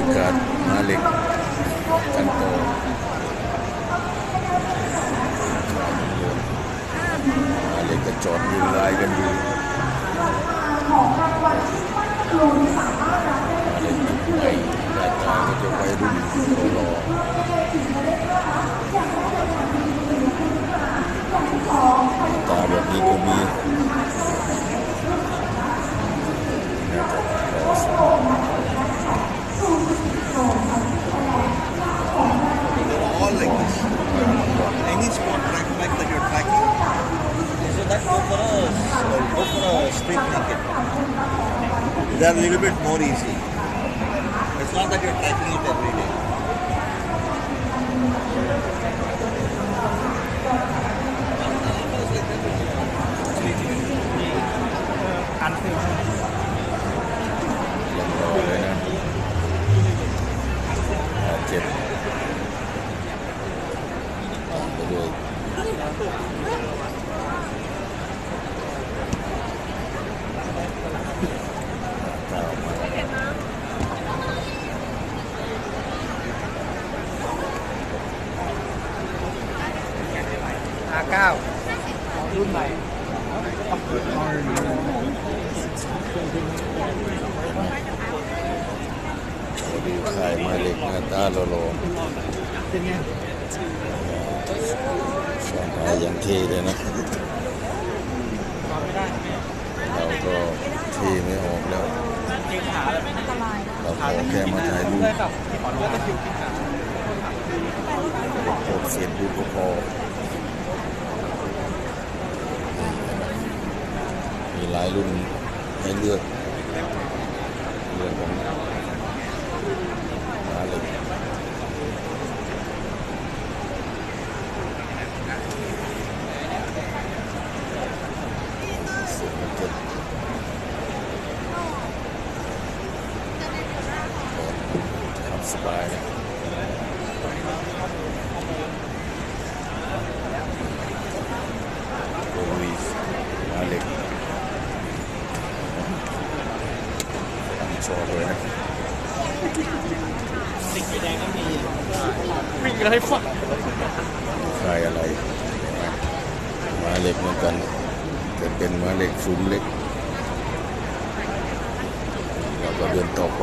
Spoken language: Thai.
รยากาศมาเล็กกันต่อมาเล็กก็จอดยืนลายกันอยู่มาเหล็กจุดไหนหน้าตาก็จะวัยรุ่นรอ They're a little bit more easy. It's not that you're tracking it every day. Yang เก้ารุ่นใหม่ขายมาเล็กหน้าตาโลโลเป็นไงสองขายอย่างเทเลยนะ เราก็เทไม่ออกแล้วเกงขาแบบไม่อันตราขอแค่มาถ่ายรูปเลยกับขอรู้ว่าจะคิวกินขาโพสเฟซบุ๊กก็พอมีห ลายรุ่นให้เลือกเลือกของมาเล็กเสียสบายนะโรลุยส์มาเล็กตั้งโช ว์เลยนะสิ่งแดงก็มีวิ่งอะไรฟังคลายอะไรมาเล็กเหมือนกันแต่เป็นมาเล็กซุ้มเล็กเราก็เดินต่อไป